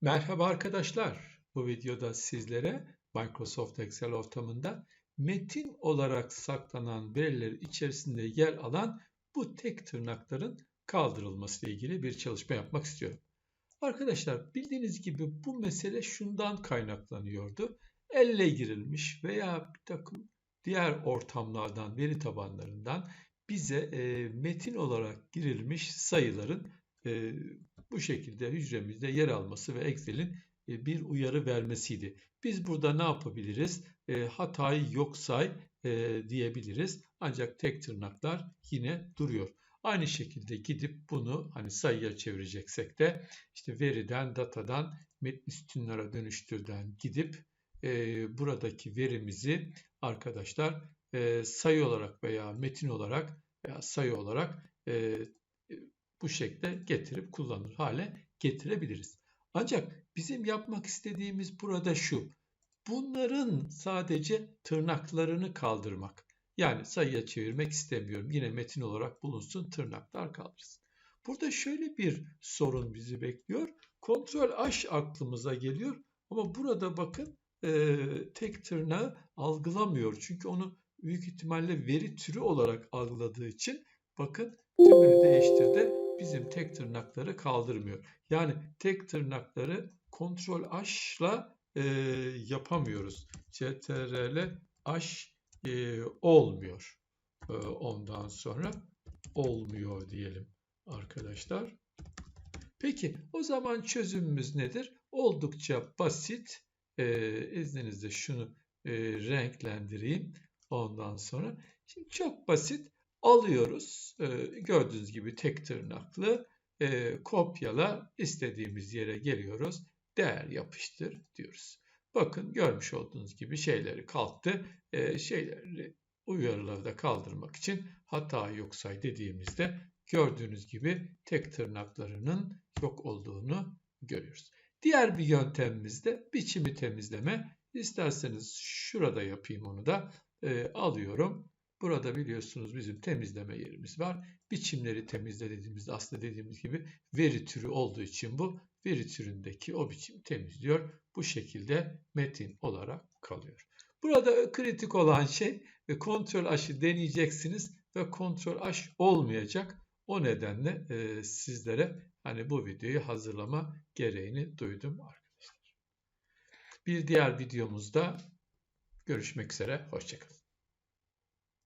Merhaba arkadaşlar. Bu videoda sizlere Microsoft Excel ortamında metin olarak saklanan veriler içerisinde yer alan bu tek tırnakların kaldırılması ile ilgili bir çalışma yapmak istiyorum. Arkadaşlar bildiğiniz gibi bu mesele şundan kaynaklanıyordu. Elle girilmiş veya bir takım diğer ortamlardan, veri tabanlarından bize e, metin olarak girilmiş sayıların e, bu şekilde hücremizde yer alması ve Excel'in e, bir uyarı vermesiydi. Biz burada ne yapabiliriz? E, hatayı yok say e, diyebiliriz. Ancak tek tırnaklar yine duruyor. Aynı şekilde gidip bunu hani sayıya çevireceksek de işte veriden, datadan, metni sütunlara dönüştürden gidip e, buradaki verimizi arkadaşlar e, sayı olarak veya metin olarak veya sayı olarak e, bu şekilde getirip kullanır hale getirebiliriz. Ancak bizim yapmak istediğimiz burada şu. Bunların sadece tırnaklarını kaldırmak. Yani sayıya çevirmek istemiyorum. Yine metin olarak bulunsun tırnaklar kaldırsın. Burada şöyle bir sorun bizi bekliyor. Kontrol H aklımıza geliyor. Ama burada bakın e, tek tırnağı algılamıyor. Çünkü onu büyük ihtimalle veri türü olarak algıladığı için bakın tümünü değiştirdi bizim tek tırnakları kaldırmıyor. Yani tek tırnakları kontrol H'la e, yapamıyoruz. CTRL H e, olmuyor. E, ondan sonra olmuyor diyelim arkadaşlar. Peki o zaman çözümümüz nedir? Oldukça basit. E, izninizle şunu e, renklendireyim. Ondan sonra. Şimdi çok basit alıyoruz. E, gördüğünüz gibi tek tırnaklı e, kopyala istediğimiz yere geliyoruz. Değer yapıştır diyoruz. Bakın görmüş olduğunuz gibi şeyleri kalktı. E, şeyleri uyarıları da kaldırmak için hata yok say dediğimizde gördüğünüz gibi tek tırnaklarının yok olduğunu görüyoruz. Diğer bir yöntemimiz de biçimi temizleme. İsterseniz şurada yapayım onu da. E, alıyorum Burada biliyorsunuz bizim temizleme yerimiz var. Biçimleri temizle dediğimizde aslında dediğimiz gibi veri türü olduğu için bu veri türündeki o biçim temizliyor. Bu şekilde metin olarak kalıyor. Burada kritik olan şey ve kontrol aşı deneyeceksiniz ve kontrol aş olmayacak. O nedenle e, sizlere hani bu videoyu hazırlama gereğini duydum arkadaşlar. Bir diğer videomuzda görüşmek üzere. Hoşçakalın.